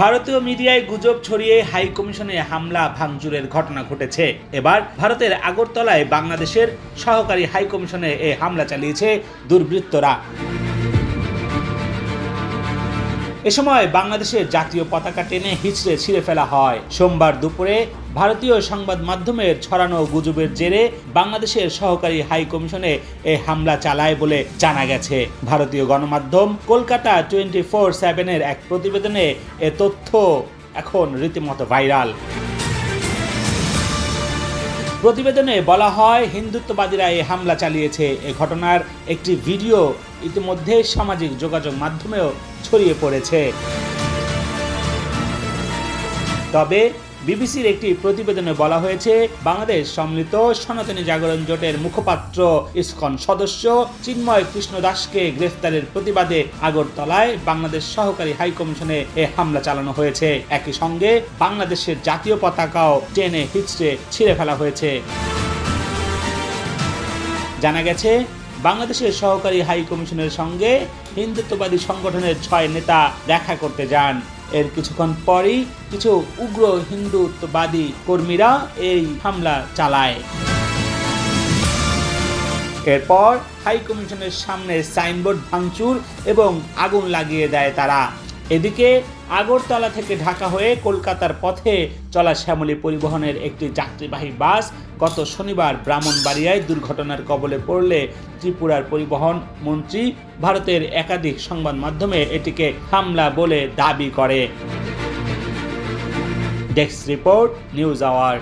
ভারতীয় মিডিয়ায় গুজব ছড়িয়ে হাই কমিশনে হামলা, ভাঙচুরের ঘটনা ঘটেছে। এবার ভারতের আগরতলায় বাংলাদেশের সহকারী হাই কমিশনে এ হামলা চালিয়েছে দুর্বৃত্তরা। এ সময় বাংলাদেশের জাতীয় পতাকা টেনে হিচড়ে ছিঁড়ে ফেলা হয়। সোমবার দুপুরে ভারতীয় সংবাদ মাধ্যমের ছড়ানো গুজবের জেরে বাংলাদেশের সহকারী হাই কমিশনে এ হামলা চালায় বলে জানা গেছে। ভারতীয় গণমাধ্যম কলকাতা টোয়েন্টি ফোর সেভেনের এক প্রতিবেদনে এ তথ্য এখন রীতিমতো ভাইরাল। প্রতিবেদনে বলা হয়, হিন্দুত্ববাদীরা এই হামলা চালিয়েছে। এ ঘটনার একটি ভিডিও ইতিমধ্যে সামাজিক যোগাযোগ মাধ্যমেও ছড়িয়ে পড়েছে। তবে বিবিসির একটি প্রতিবেদনে বলা হয়েছে, বাংলাদেশ সম্মিলিত সনাতনী জাগরণ জোটের মুখপাত্র ইসকন সদস্য চিন্ময় কৃষ্ণ দাসকে গ্রেফতারের প্রতিবাদে আগরতলায় বাংলাদেশ সহকারী হাইকমিশনে এ হামলা চালানো হয়েছে। একই সঙ্গে বাংলাদেশের জাতীয় পতাকাও টেনে হিচড়ে ছিঁড়ে ফেলা হয়েছে। জানা গেছে, বাংলাদেশের সহকারী হাই কমিশনের সঙ্গে হিন্দুত্ববাদী সংগঠনের ছয় নেতা দেখা করতে যান। এর কিছুক্ষণ পরই কিছু উগ্র হিন্দুত্ববাদী কর্মীরা এই হামলা চালায়। এরপর হাই কমিশনের সামনে সাইনবোর্ড ভাঙচুর এবং আগুন লাগিয়ে দেয় তারা। এদিকে আগরতলা থেকে ঢাকা হয়ে কলকাতার পথে চলা শ্যামলী পরিবহনের একটি যাত্রীবাহী বাস গত শনিবার ব্রাহ্মণবাড়িয়ায় দুর্ঘটনার কবলে পড়লে ত্রিপুরার পরিবহন মন্ত্রী ভারতের একাধিক সংবাদ মাধ্যমে এটিকে হামলা বলে দাবি করে। Desk report, news hour.